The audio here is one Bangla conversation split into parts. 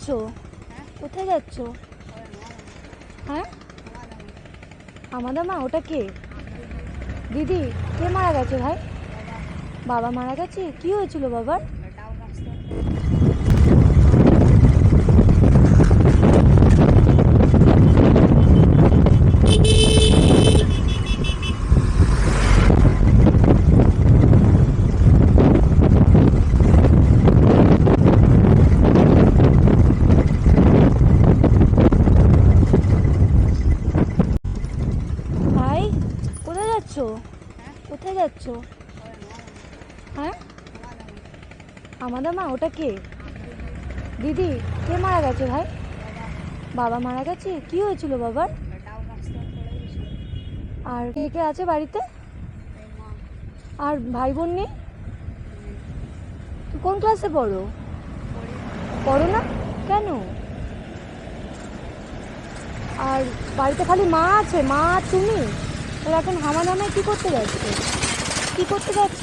যাচ্ছ? কোথায় যাচ্ছ? হ্যাঁ? আমাদের মা, ওটা কে? দিদি, কে মারা গেছে ভাই? বাবা মারা গেছে? কি হয়েছিল বাবার ভাই কোথায় যাচ্ছ? হ্যাঁ? আমাদের মা, ওটা কে? দিদি, কে মারা গেছে ভাই? বাবা মারা গেছে? কি হয়েছিল বাবার? আর কে কে আছে বাড়িতে? আর ভাই বোন নেই? কোন ক্লাসে পড়ো? পড়ো না? কেন? আর বাড়িতে খালি মা আছে, মা তুমি? তাহলে এখন হামা নামে কি করতে যাচ্ছ? কি করতে যাচ্ছ?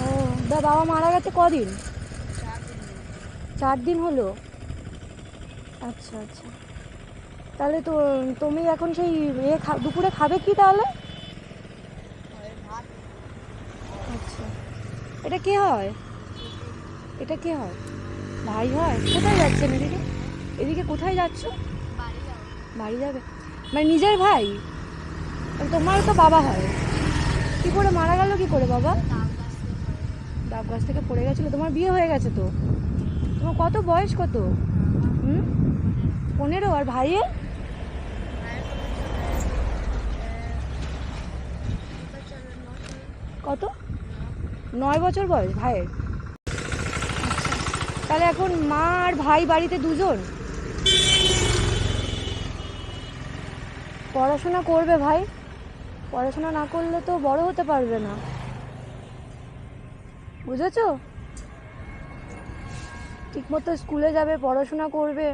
ও, দা বাবা মারা গেছে কদিন? চার দিন হলো। আচ্ছা আচ্ছা। তাহলে তো, তুমি এখন সেই এ দুপুরে খাবে কি তাহলে? আচ্ছা। এটা কে হয়? এটা কে হয়? ভাই হয়? কোথায় যাচ্ছেন এদিকে? এদিকে কোথায় যাচ্ছ? বাড়ি যাবে। মানে নিজের ভাই? তোমারও তো বাবা হয়। কি করে মারা গেল কি করে বাবা? ডাব গাছ থেকে পড়ে গেছিল। তোমার বিয়ে হয়ে গেছে তো? তোমার কত বয়স কত? হুম? পনেরো। আর ভাইয়ের? কত? নয় বছর বয়স ভাইয়ের। তাহলে এখন মা আর ভাই বাড়িতে দুজন? পড়াশোনা করবে ভাই। পড়াশোনা না করলে তো বড় হতে পারবে না। বুঝেছ? ঠিকমতো স্কুলে যাবে, পড়াশোনা করবে,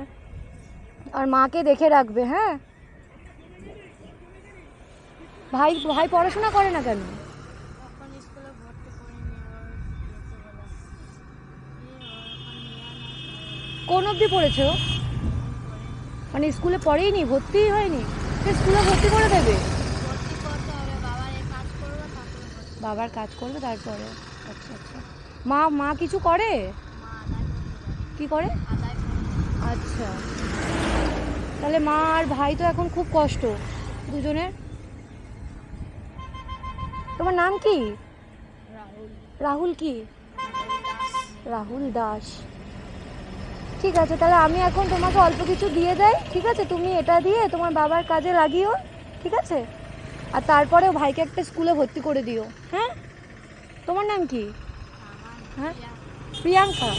আর মাকে দেখে রাখবে হ্যাঁ? ভাই ভাই পড়াশোনা করে না কেন? কোন অবধি পড়েছে? মানে স্কুলে পড়েই নি ভর্তিই হয়নি? স্কুলে ভর্তি করে দেবে? বাবার কাজ করবে তারপরে। আচ্ছা আচ্ছা। মা মা কিছু করে? কি করে? আচ্ছা। তাহলে মা আর ভাই তো এখন খুব কষ্ট দুজনের। তোমার নাম কি? রাহুল কি? রাহুল দাস। ঠিক আছে, তাহলে আমি এখন তোমাকে অল্প কিছু দিয়ে দেয় ঠিক আছে? তুমি এটা দিয়ে তোমার বাবার কাজে লাগিও, ঠিক আছে? আর তারপরে ভাইকে একটা স্কুলে ভর্তি করে দিও হ্যাঁ? তোমার নাম কি? হ্যাঁ? প্রিয়াঙ্কা।